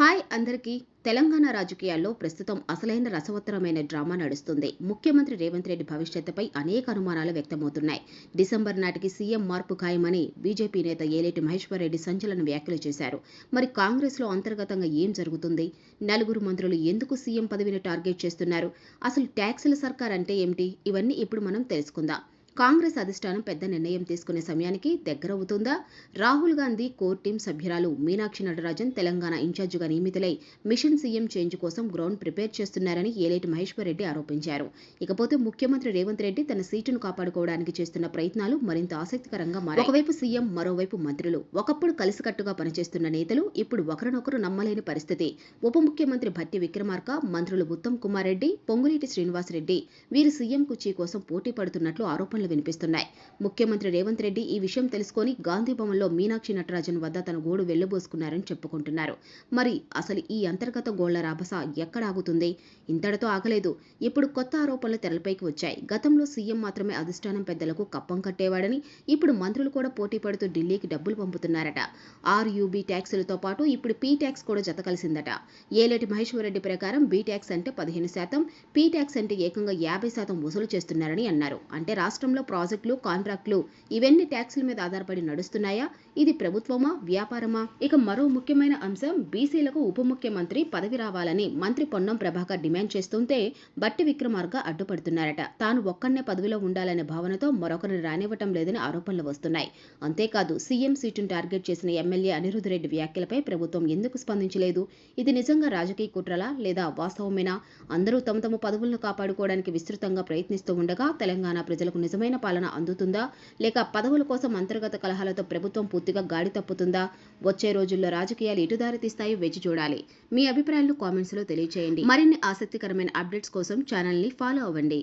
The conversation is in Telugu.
హాయ్ అందరికీ. తెలంగాణ రాజకీయాల్లో ప్రస్తుతం అసలైన రసవత్తరమైన డ్రామా నడుస్తుంది. ముఖ్యమంత్రి రేవంత్ రెడ్డి భవిష్యత్తుపై అనేక అనుమానాలు వ్యక్తమవుతున్నాయి. డిసెంబర్ నాటికి సీఎం మార్పు ఖాయమని బీజేపీ నేత ఏలేటి మహేశ్వర్ రెడ్డి సంచలన వ్యాఖ్యలు చేశారు. మరి కాంగ్రెస్లో అంతర్గతంగా ఏం జరుగుతుంది? నలుగురు మంత్రులు ఎందుకు సీఎం పదవిని టార్గెట్ చేస్తున్నారు? అసలు ట్యాక్సుల సర్కార్ అంటే ఏమిటి? ఇవన్నీ ఇప్పుడు మనం తెలుసుకుందాం. కాంగ్రెస్ అధిష్టానం పెద్ద నిర్ణయం తీసుకునే సమయానికి దగ్గరవుతుందా? రాహుల్ గాంధీ కోర్ టీం సభ్యురాలు మీనాక్షి నటరాజన్ తెలంగాణ ఇన్ఛార్జిగా నియమితులై మిషన్ సీఎం చేంజ్ కోసం గ్రౌండ్ ప్రిపేర్ చేస్తున్నారని ఏలేటి మహేశ్వర్ రెడ్డి ఆరోపించారు. ఇకపోతే ముఖ్యమంత్రి రేవంత్ రెడ్డి తన సీటును కాపాడుకోవడానికి చేస్తున్న ప్రయత్నాలు మరింత ఆసక్తికరంగా మారాయి. ఒకవైపు సీఎం మరోవైపు మంత్రులు. ఒకప్పుడు కలిసికట్టుగా పనిచేస్తున్న నేతలు ఇప్పుడు ఒకరినొకరు నమ్మలేని పరిస్థితి. ఉప ముఖ్యమంత్రి భట్టి విక్రమార్క మంత్రులు ఉత్తమ్ కుమార్ రెడ్డి పొంగులేటి శ్రీనివాసరెడ్డి వీరు సీఎం కుర్చీ కోసం పోటీ పడుతున్నట్లు ఆరోపణలు వినిపిస్తున్నాయి. ముఖ్యమంత్రి రేవంత్ రెడ్డి ఈ విషయం తెలుసుకొని గాంధీ భవన్లో మీనాక్షి నటరాజన్ వద్ద తన గోడు వెళ్ళబోసుకున్నారని చెప్పుకుంటున్నారు. మరి అసలు ఈ అంతర్గత గోళ్ళ రాబస ఎక్కడ ఆగుతుంది? ఇంతటితో ఆగలేదు. ఇప్పుడు కొత్త ఆరోపణలు తెరలపైకి వచ్చాయి. గతంలో సీఎం మాత్రమే అధిష్టానం పెద్దలకు కప్పం కట్టేవాడని ఇప్పుడు మంత్రులు కూడా పోటీ పడుతూ ఢిల్లీకి డబ్బులు పంపుతున్నారట. ఆర్యూబీ ట్యాక్సులతో పాటు ఇప్పుడు పీ ట్యాక్స్ కూడా జత కలిసిందట. ఏలేటి మహేశ్వరరెడ్డి ప్రకారం బీ ట్యాక్స్ అంటే పదిహేను శాతం పీ ట్యాక్స్ అంటే ఏకంగా యాభై శాతం వసూలు చేస్తున్నారని అన్నారు. అంటే రాష్ట్రం రాష్ట్రంలో ప్రాజెక్టులు కాంట్రాక్టులు ఇవన్నీ ట్యాక్సుల మీద ఆధారపడి నడుస్తున్నాయా? ఇది ప్రభుత్వమా? వ్యాపారమా? ఇక మరో ముఖ్యమైన అంశం బీసీలకు ఉప ముఖ్యమంత్రి పదవి రావాలని మంత్రి పొన్నం ప్రభాకర్ డిమాండ్ చేస్తుంటే బట్టి విక్రమార్క అడ్డుపడుతున్నారట. తాను ఒక్కనే పదవిలో ఉండాలనే భావనతో మరొకరిని రానివ్వటం లేదని ఆరోపణలు వస్తున్నాయి. అంతేకాదు సీఎం సీటును టార్గెట్ చేసిన ఎమ్మెల్యే అనిరుద్ధ రెడ్డి వ్యాఖ్యలపై ప్రభుత్వం ఎందుకు స్పందించలేదు? ఇది నిజంగా రాజకీయ కుట్రలా లేదా వాస్తవమేనా? అందరూ తమ తమ పదవులను కాపాడుకోవడానికి విస్తృతంగా ప్రయత్నిస్తూ ఉండగా తెలంగాణ ప్రజలకు నిజమైన పాలన అందుతుందా? లేక పదవుల కోసం అంతర్గత కలహాలతో ప్రభుత్వం పూర్తిగా గాడి తప్పుతుందా? వచ్చే రోజుల్లో రాజకీయాలు ఎటు తీస్తాయి వేచి చూడాలి. మీ అభిప్రాయాలను కామెంట్స్లో తెలియచేయండి. మరిన్ని ఆసక్తికరమైన అప్డేట్స్ కోసం ఛానల్ని ఫాలో అవ్వండి.